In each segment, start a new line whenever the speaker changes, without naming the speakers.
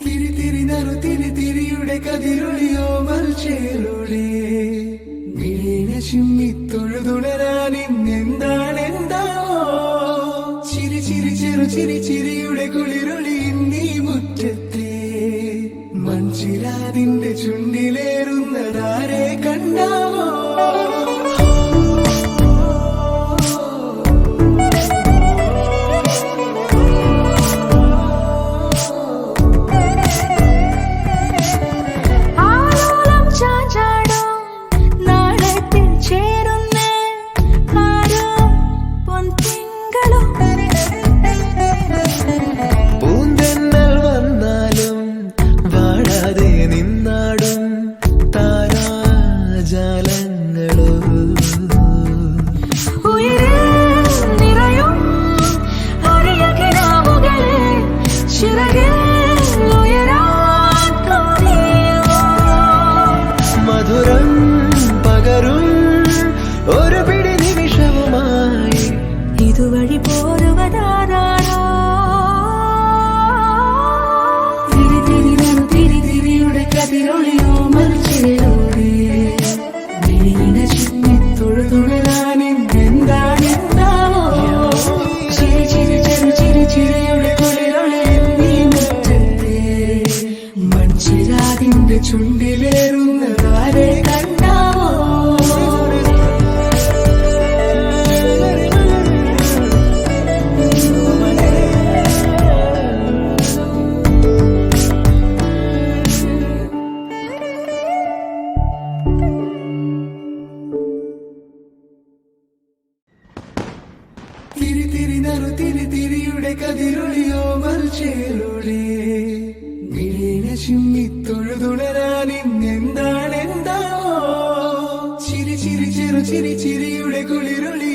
തിരി തിരി നറു തിരി തിരിയുടെ കതിരൊളിയോ മൽച്ചേലൊളി വീണ ചിമ്മി തൊഴുതുണരാൻ ഇന്നെന്താണ് എന്താണോ ചിരി ചിരി ചെറു ചിരി ചിരിയുടെ കുളിരൊളി നീ മുറ്റത്തെ. മൺചിരാതിന്റെ ചുണ്ടിലേറുന്നതാരെ
ചിറകിൽ
മധുരം പകരും ഒരു പിടി നിമിഷവുമായി.
ഇതുവഴി പോരുവതാരാണോ? തിരി തിരിയുടെ കതിരൊളിയോ
ചുണ്ടിലേറുന്നതാരെ കണ്ടാവോ? കതിരൊളിയോ മൽച്ചേലൊളി മിഴീന ചിമ്മി എന്താവോ ചിരി ചിരി ചെറു ചിരി ചിരിയുടെ കുളിരൊളി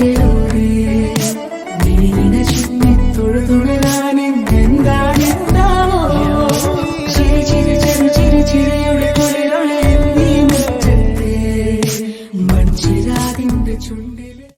ছিল রে মেনে নিয়েছি